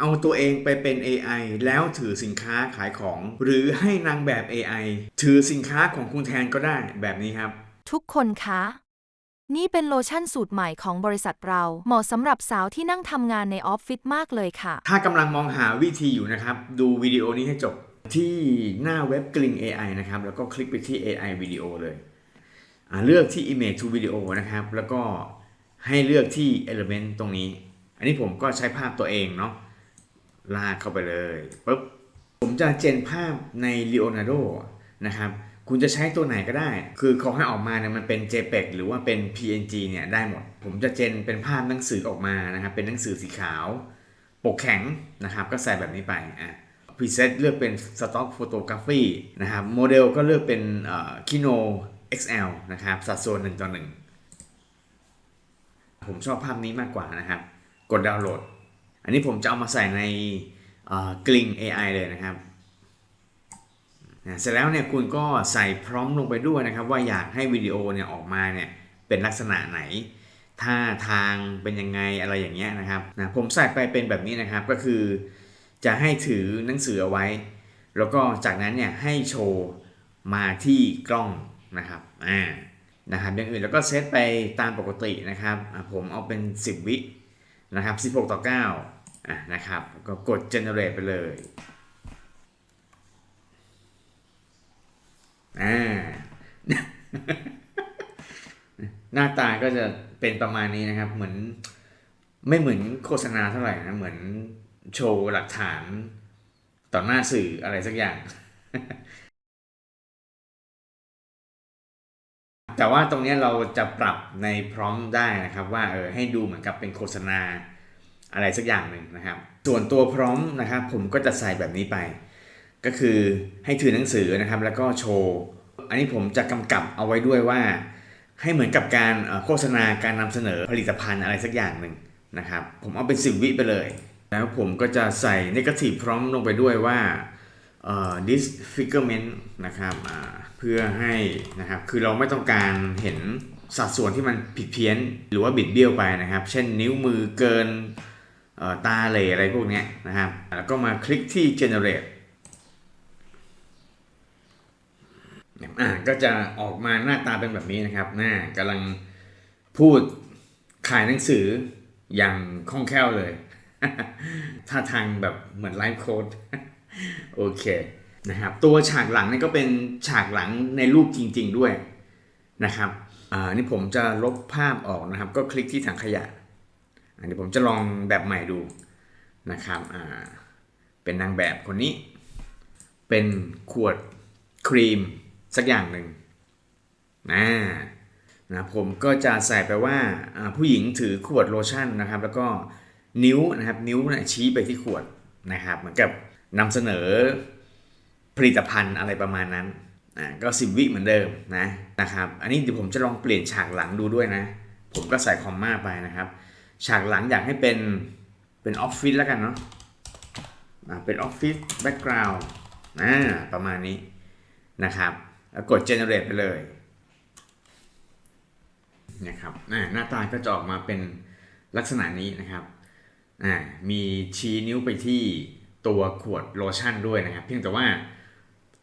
เอาตัวเองไปเป็น AI แล้วถือสินค้าขายของ หรือให้นางแบบ AI ถือสินค้าของคุณแทนก็ได้แบบนี้ครับ ทุกคนคะ นี่เป็นโลชั่นสูตรใหม่ของบริษัทเรา เหมาะสำหรับสาวที่นั่งทำงานในออฟฟิศมากเลยค่ะ ถ้ากำลังมองหาวิธีอยู่นะครับ ดูวิดีโอนี้ให้จบที่หน้าเว็บกลิ่ง AI นะครับ แล้วก็คลิกไปที่ AI วิดีโอเลยอ่าเลือกที่ Image to Video นะครับ แล้วก็ให้เลือกที่ Element ตรงนี้ อันนี้ผมก็ใช้ภาพตัวเองเนาะ ลากเข้าไปเลยปุ๊บผมจะเจนภาพใน Leonardo นะครับ คุณจะใช้ตัวไหนก็ได้ คือเขอให้ออกมาเนี่ยมันเป็น JPEG หรือว่าเป็น PNG เนี่ยได้หมด ผมจะเจนเป็นภาพหนังสือออกมานะครับ เป็นหนังสือสีขาว ปกแข็งนะครับ ก็ใส่แบบนี้ไปอะพรีเซตเลือกเป็น Stock Photography นะครับ โมเดลก็เลือกเป็นเอ่อ Kino XL นะครับ สัดส่วน1ต่อ1ผมชอบภาพนี้มากกว่านะครับ กดดาวน์โหลด อันนี้ผมจะเอามาใส่ในกลิง AI เลยนะครับนะเสร็จแล้วเนี่ยคุณก็ใส่พร้อมลงไปด้วยนะครับ ว่าอยากให้วิดีโอเนี่ยออกมาเนี่ยเป็นลักษณะไหนท่าทางเป็นยังไงอะไรอย่างเงี้ยนะครับนะผมใส่ไปเป็นแบบนี้นะครับก็คือ จะให้ถือหนังสือเอาไว้ แล้วก็จากนั้นเนี่ยให้โชว์มาที่กล้องนะครับอ่านะครับอย่างอื่นแล้วก็เซตไปตามปกตินะครับผมเอาเป็น 10 วิ นะครับ 16 ต่อ9อะนะครับ ก็กด generate ไปเลยอ่าหน้าตาก็จะเป็นประมาณนี้นะครับ เหมือนไม่เหมือนโฆษณาเท่าไหร่นะ เหมือนโชว์หลักฐานต่อหน้าสื่ออะไรสักอย่าง แต่ว่าตรงนี้เราจะปรับในพร้อมได้นะครับว่าเออให้ดูเหมือนกับเป็นโฆษณาอะไรสักอย่างหนึ่งนะครับ ส่วนตัวพร้อมนะครับผมก็จะใส่แบบนี้ไป ก็คือให้ถือหนังสือนะครับ แล้วก็โชว์ อันนี้ผมจะกำกับเอาไว้ด้วยว่า ให้เหมือนกับการโฆษณาการนำเสนอผลิตภัณฑ์อะไรสักอย่างหนึ่งนะครับ ผมเอาเป็นสิบวิไปเลย แล้วผมก็จะใส่ negative พร้อมลงไปด้วยว่า disfigurement นะครับเพื่อให้นะครับคือเราไม่ต้องการเห็นสัดส่วนที่มันผิดเพี้ยนหรือว่าบิดเบี้ยวไปนะครับ เช่นนิ้วมือเกินเอ่อตาเหล่อะไรพวกนี้นะครับ แล้วก็มาคลิกที่ generate อ่าก็จะออกมาหน้าตาเป็นแบบนี้นะครับหน้ากำลังพูดขายหนังสืออย่างคล่องแคล่วเลย ท่าทางแบบเหมือนไลฟ์โค้ด โอเคนะครับตัวฉากหลังนี่ก็เป็นฉากหลังในรูปจริง ๆด้วยนะครับอ่านี่ผมจะลบภาพออกนะครับ ก็คลิกที่ถังขยะอันนี้ผมจะลองแบบใหม่ดูนะครับอ่าเป็นนางแบบคนนี้ เป็นขวดครีมสักอย่างหนึ่งนะนะผมก็จะใส่ไปว่าผู้หญิงถือขวดโลชั่นนะครับ แล้วก็นิ้วนะครับนิ้วนี่ยชี้ไปที่ขวดนะครับ เหมือนกับ นำเสนอผลิตภัณฑ์อะไรประมาณนั้นอ่าก็สิบวิเหมือนเดิมนะนะครับ อันนี้เดี๋ยวผมจะลองเปลี่ยนฉากหลังดูด้วยนะ ผมก็ใส่คอมมาไปนะครับ ฉากหลังอยากให้เป็นเป็นออฟฟิศแล้วกันเนาะอ่าเป็นออฟฟิศแบ็กกราวด์อ่าประมาณนี้นะครับ แล้วกด generate ไปเลยนะครับอ่าหน้าตาก็จะออกมาเป็นลักษณะนี้นะครับอ่ามีชี้นิ้วไปที่ ตัวขวดโลชั่นด้วยนะครับ เพียงแต่ว่า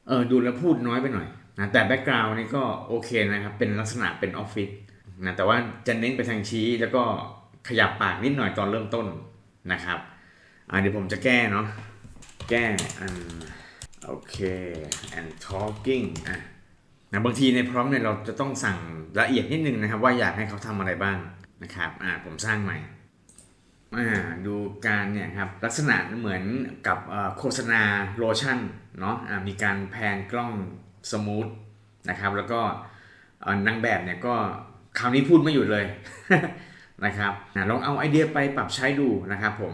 เออดูแล้วพูดน้อยไปหน่อยนะแต่แบ็กกราวน์นี่ก็โอเคนะครับ เป็นลักษณะเป็นออฟฟิศนะแต่ว่าจะเน้นไปทางชี้แล้วก็ขยับปากนิดหน่อยตอนเริ่มต้นนะครับอ่าเดี๋ยวผมจะแก้เนาะแก้อันโอเค and talking อะนะบางทีในพร้อมเนี่ยเราจะต้องสั่งละเอียดนิดนึงนะครับ ว่าอยากให้เขาทำอะไรบ้างนะครับอ่าผมสร้างใหม่ ดูการเนี่ยครับลักษณะเหมือนกับโฆษณาโลชั่นเนาะะมีการแพนกล้องสมูทนะครับแล้วก็นางแบบเนี่ยก็คราวนี้พูดไม่หยุดเลยนะครับลองเอาไอเดียไปปรับใช้ดูนะครับผม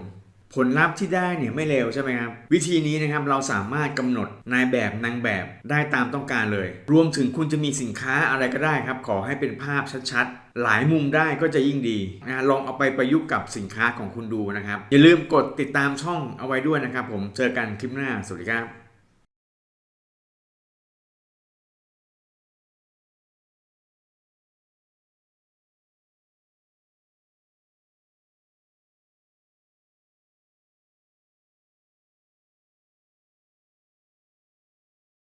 ผลลัพธ์ที่ได้เนี่ยไม่เลวใช่ไหมครับ วิธีนี้นะครับเราสามารถกำหนดนายแบบนางแบบได้ตามต้องการเลย รวมถึงคุณจะมีสินค้าอะไรก็ได้ครับ ขอให้เป็นภาพชัดๆ หลายมุมได้ก็จะยิ่งดีนะลองเอาไปประยุกต์กับสินค้าของคุณดูนะครับ อย่าลืมกดติดตามช่องเอาไว้ด้วยนะครับ ผมเจอกันคลิปหน้าสวัสดีครับ